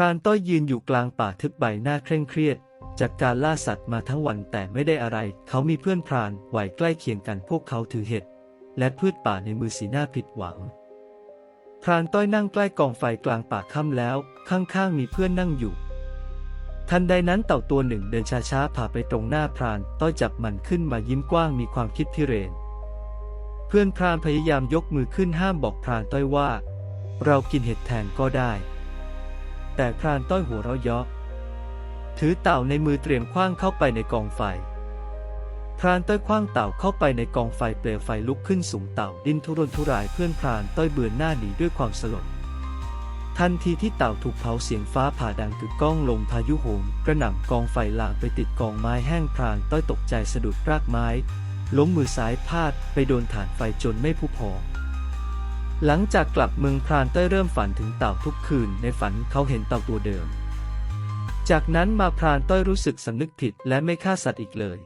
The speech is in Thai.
รานต้อยยืนอยู่กลางป่าทึบใบหน้าเคร่งเครียด จากการล่าสัตว์มาทั้งวันแต่ไม่ได้อะไร เขามีเพื่อนพรานไหวใกล้เคียงกันพวกเขาถือเห็ดและพืชป่าในมือสีหน้าผิดหวังพรานต้อยนั่งใกล้กองไฟกลางป่าค่ำแล้ว ข้างๆมีเพื่อนนั่งอยู่ ทันใดนั้นเต่าตัวหนึ่งเดินช้าๆผ่าไปตรงหน้าพราน ต้อยจับมันขึ้นมายิ้มกว้างมีความคิดพิเรน เพื่อนพรานพยายามยกมือขึ้นห้ามบอกพรานต้อยว่า เรากินเห็ดแทนก็ได้ แต่พรานต้อยหัวเราะเยาะถือเต่าในมือเตรียมคว้างเข้าไปในกองไฟ พรานต้อยคว้างเต่าเข้าไปในกองไฟเปลวไฟลุกขึ้นสูงเต่าดิ้นทุรนทุรายเพื่อนพรานต้อยเบือนหน้าหนีด้วยความสลด ทันทีที่เต่าถูกเผาเสียงฟ้าผ่าดังกึกก้องลมพายุโหมกระหน่ำกองไฟลามไปติดกองไม้แห้งพรานต้อยตกใจสะดุดรากไม้ ล้มมือซ้ายพาดไปโดนฐานไฟจนไม่ผู้พอง หลังจากกลับเมืองพรานเต้ยเริ่มฝันถึงเต่าทุกคืนในฝันเขาเห็นเต่าตัวเดิม จากนั้นมาพรานต้อยรู้สึกสำนึกผิดและไม่ฆ่าสัตว์อีกเลย